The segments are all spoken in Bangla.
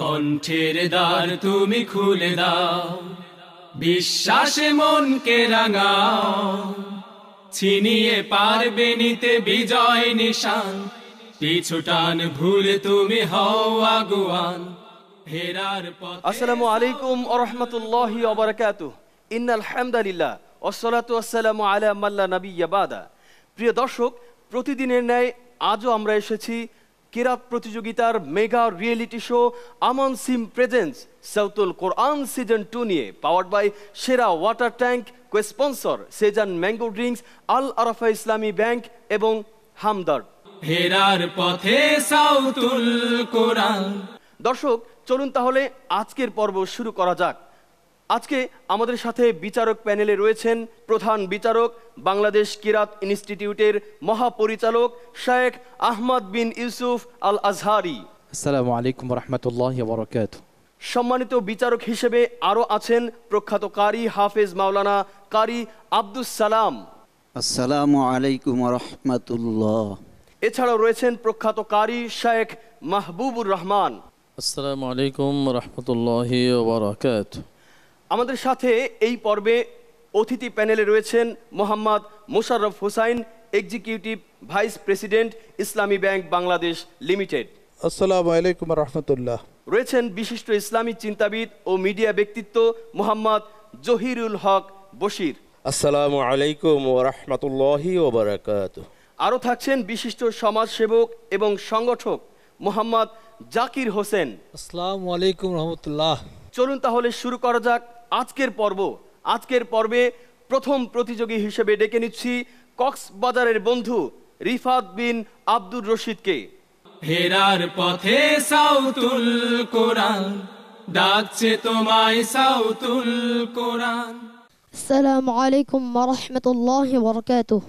কণ্ঠের দ্বার তুমি খুলে দাও, বিশ্বাসে মনকে রাঙাও। ছিনিয়ে পারবে নিতে বিজয় নিশান পিছুটান ভুলে তুমি হও আগুয়ান আসসালামু আলাইকুম আরহামতুল্লাহ ওবরাকাতু ইন্নাল হামদালিল্লাহ ওসলাতু আসসালামু আলা মাল্লা নবিয়্যা বাদা। প্রিয় দর্শক, প্রতিদিনের ন্যায় আজও আমরা এসেছি কিরাত প্রতিযোগিতার মেগা রিয়েলিটি শো আমন সিম presence Sautul Quran season two নিয়ে পাওয়ার্ড বাই সেরা water tank co sponsor Sezan mango drinks Al Arafah Islami Bank এবং হামদার্দ হেরার পথে সাউতুল কোরআন। দর্শক চলুন তাহলে আজকের পর্ব শুরু করা যাক। আজকে আমাদের সাথে বিচারক প্যানেলে রয়েছেন প্রধান বিচারক বাংলাদেশ কিরাত ইনস্টিটিউটের মহাপরিচালক শেখ আহমদ বিন ইউসুফ আল আজহারি আসসালামু আলাইকুম রহমতুল্লাহ বরকাত সম্মানিত বিচারক হিসেবে আরও আছেন প্রখ্যাত কারি হাফেজ মাওলানা কারি আব্দুস সালাম। আসসালামু আলাইকুম রহমতুল্লাহ এছাড়াও রয়েছেন প্রখ্যাত কারি শেখ মাহবুবুর রহমান। আসসালামু আলাইকুম রহমতুল্লাহ বরকাত আমাদের সাথে এই পর্বে অতিথি প্যানেলে রয়েছেন Mohammad Mosharraf Hussain executive vice president Islami Bank Bangladesh limited. আসসালামু আলাইকুম রহমতুল্লাহ। রয়েছেন বিশিষ্ট ইসলামী চিন্তাবিদ ও মিডিয়া ব্যক্তিত্ব মোহাম্মদ জহিরুল হক বশির। আসসালামু আলাইকুম ওরহমতুল্লাহি ওবরাকাত আরও থাকছেন বিশিষ্ট সমাজসেবক এবং সংগঠক মোহাম্মদ জাকির হোসেন। আসসালামু আলাইকুম রহমতুল্লাহ। চলুন তাহলে শুরু করা যাক আজকের পর্ব আজকের পর্বে প্রথম প্রতিযোগী হিসেবে ডেকে নিচ্ছি কক্সবাজারের বন্ধু রিফাত বিন আব্দুর রশিদকে। হেরার পথে সাউতুল কোরআন ডাকছে তোমায় সাউতুল কোরআন। আসসালামু আলাইকুম ওয়া রাহমাতুল্লাহি ওয়া বারাকাতুহু।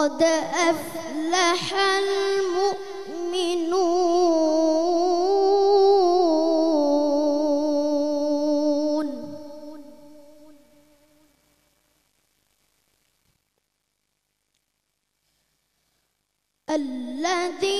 قد أفلح المؤمنون. الذين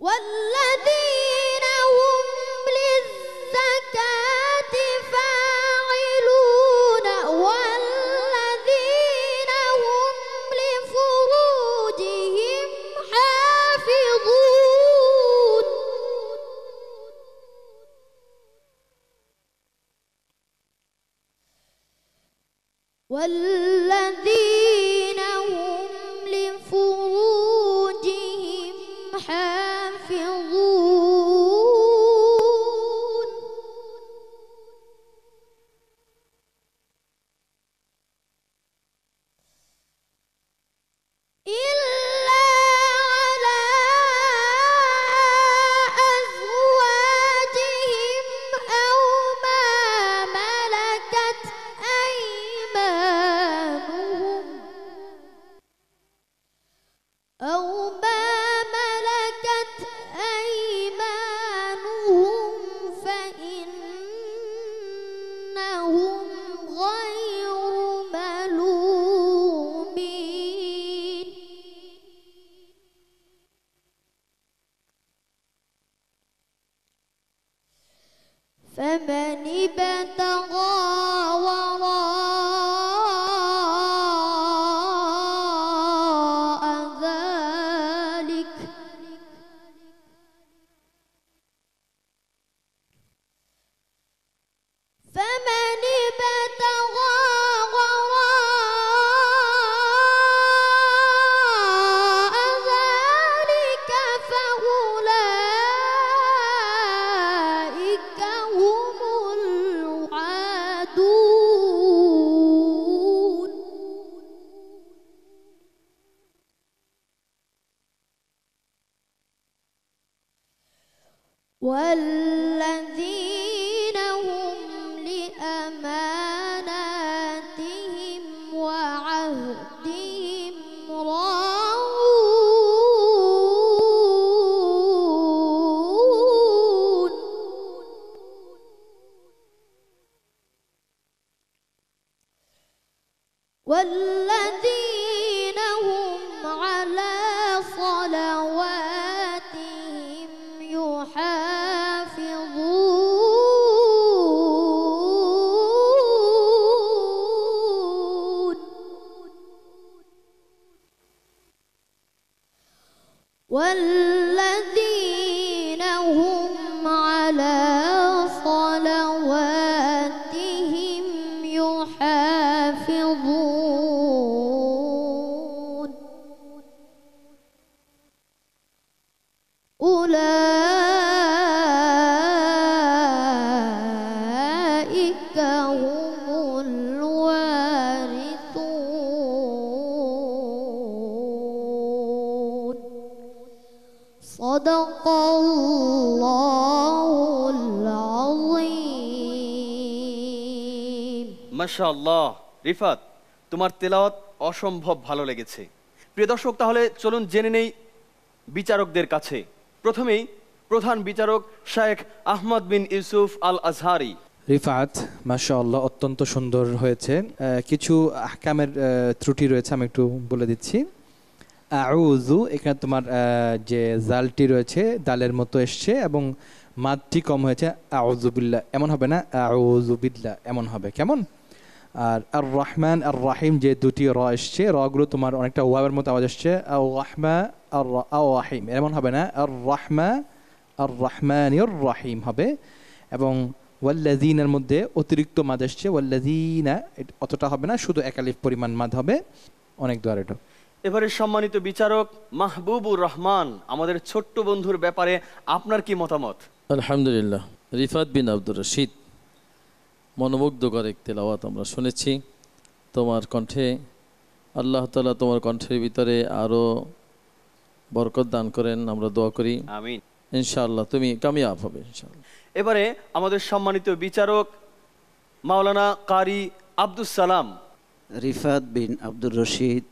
والذين هم للزكاة فاعلون والذين هم لفروجهم حافظون. والذين والذين هم على صلواتهم يحافظون. والذين মাশাল্লাহ রিফাত, তোমার তেলাওয়াত অসম্ভব ভালো লেগেছে। প্রিয় দর্শক, তাহলে চলুন জেনে নেই বিচারকদের কাছে। প্রথমেই প্রধান বিচারক শায়েখ আহমদ বিন ইউসুফ আল আজহারি রিফাত, মাশাআল্লাহ, অত্যন্ত সুন্দর হয়েছে। কিছু আহকামের ত্রুটি রয়েছে, আমি একটু বলে দিচ্ছি। আউজু এখানে তোমার যে জালটি রয়েছে, দালের মতো এসছে এবং মাদটি কম হয়েছে। আউজুবিল্লা এমন হবে না আউজুবিল্লা এমন হবে। কেমন? আর আর রহমান আর রাহিম যে দুটি র এসছে রগুলো তোমার অনেকটা ওয়াবের মতো আওয়াজ আসছে। আর রাহমা আর আর রাহিম এমন হবে না আর রাহমা আর রহমান রাহিম হবে। এবং ওয়াল্লাজিনের মধ্যে অতিরিক্ত মাদ এসছে ওয়াল্লাজিনা এট- অতটা হবে না শুধু একালিফ পরিমাণ মাদ হবে। অনেক দ্বার এটা এবারে সম্মানিত বিচারক মাহবুবুর রহমান আমাদের ছোট্ট বন্ধুর ব্যাপারে আপনার কি মতামত? আলহামদুলিল্লাহ রিফাত বিন আব্দুর রশিদ। মনোমুগ্ধকর এক তেলাওয়াত আমরা শুনেছি। তোমার কণ্ঠে আল্লাহ তালা তোমার কণ্ঠের ভিতরে আরও বরকত দান করেন আমরা দোয়া করি। আমিন। ইনশাআল্লাহ তুমি কামিয়াব হবে ইনশাআল্লাহ। এবারে আমাদের সম্মানিত বিচারক মাওলানা কারি আব্দুস সালাম। রিফাত বিন আব্দুর রশিদ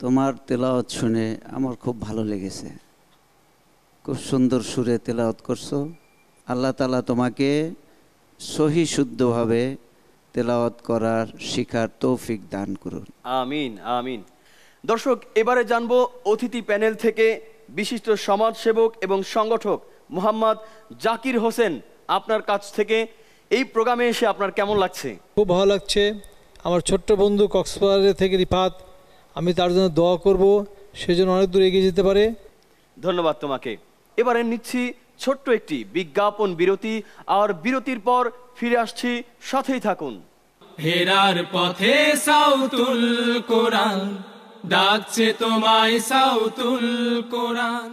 তোমার তেলাওয়াত শুনে আমার খুব ভালো লেগেছে। খুব সুন্দর সুরে তেলাওয়াত করছ। আল্লাহ তালা তোমাকে সহি শুদ্ধভাবে তেলাওয়াত করার শিখার তৌফিক দান করুন। আমিন আমিন। দর্শক এবারে জানব অতিথি প্যানেল থেকে বিশিষ্ট সমাজসেবক এবং সংগঠক মোহাম্মদ জাকির হোসেন আপনার কাছ থেকে এই প্রোগ্রামে এসে আপনার কেমন লাগছে? খুব ভালো লাগছে। আমার ছোট্ট বন্ধু কক্সবাজার থেকে রিফাত আমি তার জন্য দোয়া করব সেজন্য অনেক দূর এগিয়ে যেতে পারে। ধন্যবাদ তোমাকে। এবারে নিচ্ছি ছোট্ট একটি বিজ্ঞাপন বিরতি, আর বিরতির পর ফিরে আসছি সাথেই থাকুন। হেরার পথে সাউতুল কোরআন, ডাকছে তোমায় সাউতুল কোরআন।